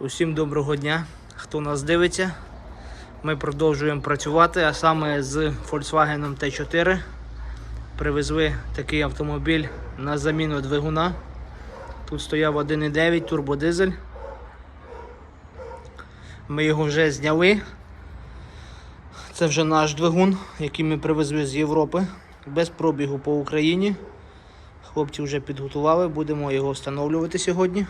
Усім доброго дня, хто нас дивиться. Ми продовжуємо працювати, а саме з Volkswagen T4 привезли такий автомобіль на заміну двигуна. Тут стояв 1,9 турбодизель. Ми його вже зняли. Це вже наш двигун, який ми привезли з Європи без пробігу по Україні. Хлопці вже підготували, будемо його встановлювати сьогодні.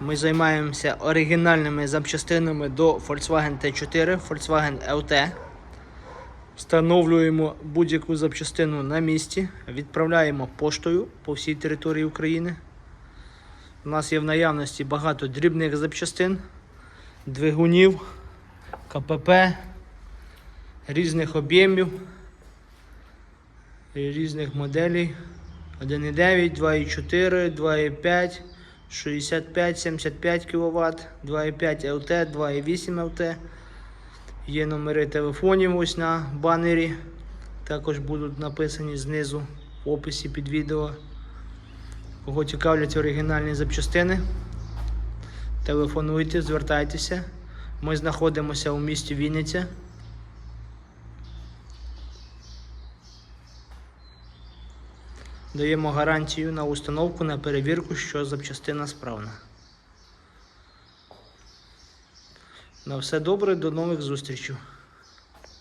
Ми займаємося оригінальними запчастинами до Volkswagen T4, Volkswagen LT. Встановлюємо будь-яку запчастину на місці, відправляємо поштою по всій території України. У нас є в наявності багато дрібних запчастин, двигунів, КПП, різних об'ємів, різних моделей. 1,9, 2,4, 2,5, 65-75 кВт, 2,5 LT, 2,8 LT. Є номери телефонів ось на банері. Також будуть написані знизу в описі під відео. Кого цікавлять оригінальні запчастини, телефонуйте, звертайтеся. Ми знаходимося у місті Вінниця. Даємо гарантію на установку на перевірку, що запчастина справна. На все добре, до нових зустрічей.